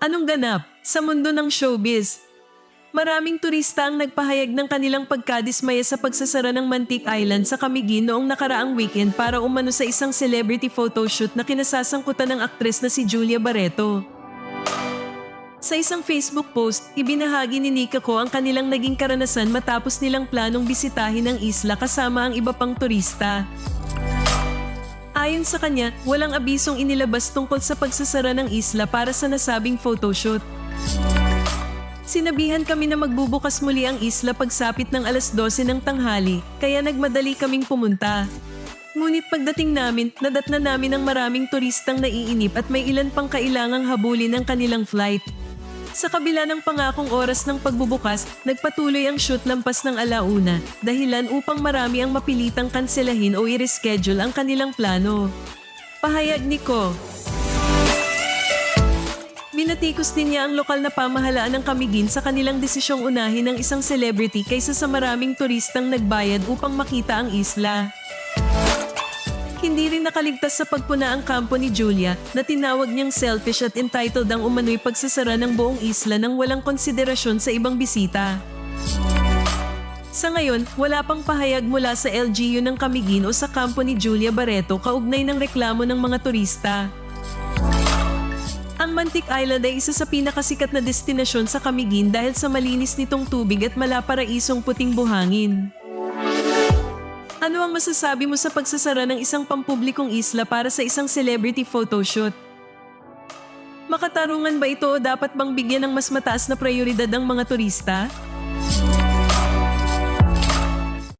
Anong ganap sa mundo ng showbiz? Maraming turista ang nagpahayag ng kanilang pagkadismaya sa pagsasara ng Mantik Island sa Camiguin noong nakaraang weekend para umano sa isang celebrity photoshoot na kinasasangkutan ng aktres na si Julia Barreto. Sa isang Facebook post, ibinahagi ni Nika ko ang kanilang naging karanasan matapos nilang planong bisitahin ang isla kasama ang iba pang turista. Ayon sa kanya, walang abisong inilabas tungkol sa pagsasara ng isla para sa nasabing photoshoot. Sinabihan kami na magbubukas muli ang isla pagsapit ng alas 12 ng tanghali, kaya nagmadali kaming pumunta. Ngunit pagdating namin, nadatna namin ang maraming turistang naiinip at may ilan pang kailangang habulin ng kanilang flight. Sa kabila ng pangakong oras ng pagbubukas, nagpatuloy ang shoot lampas ng alauna, dahilan upang marami ang mapilitang kanselahin o i-reschedule ang kanilang plano. Pahayag ni Ko, Binatikos din niya ang lokal na pamahalaan ng Camiguin sa kanilang desisyong unahin ng isang celebrity kaysa sa maraming turistang nagbayad upang makita ang isla. Hindi rin nakaligtas sa pagpuna ang kampo ni Julia na tinawag niyang selfish at entitled ang umano'y pagsasara ng buong isla nang walang konsiderasyon sa ibang bisita. Sa ngayon, wala pang pahayag mula sa LGU ng Camiguin o sa kampo ni Julia Barreto kaugnay ng reklamo ng mga turista. Ang Mantik Island ay isa sa pinakasikat na destinasyon sa Camiguin dahil sa malinis nitong tubig at malaparaisong puting buhangin. Ano ang masasabi mo sa pagsasara ng isang pampublikong isla para sa isang celebrity photoshoot? Makatarungan ba ito o dapat bang bigyan ng mas mataas na prioridad ang mga turista?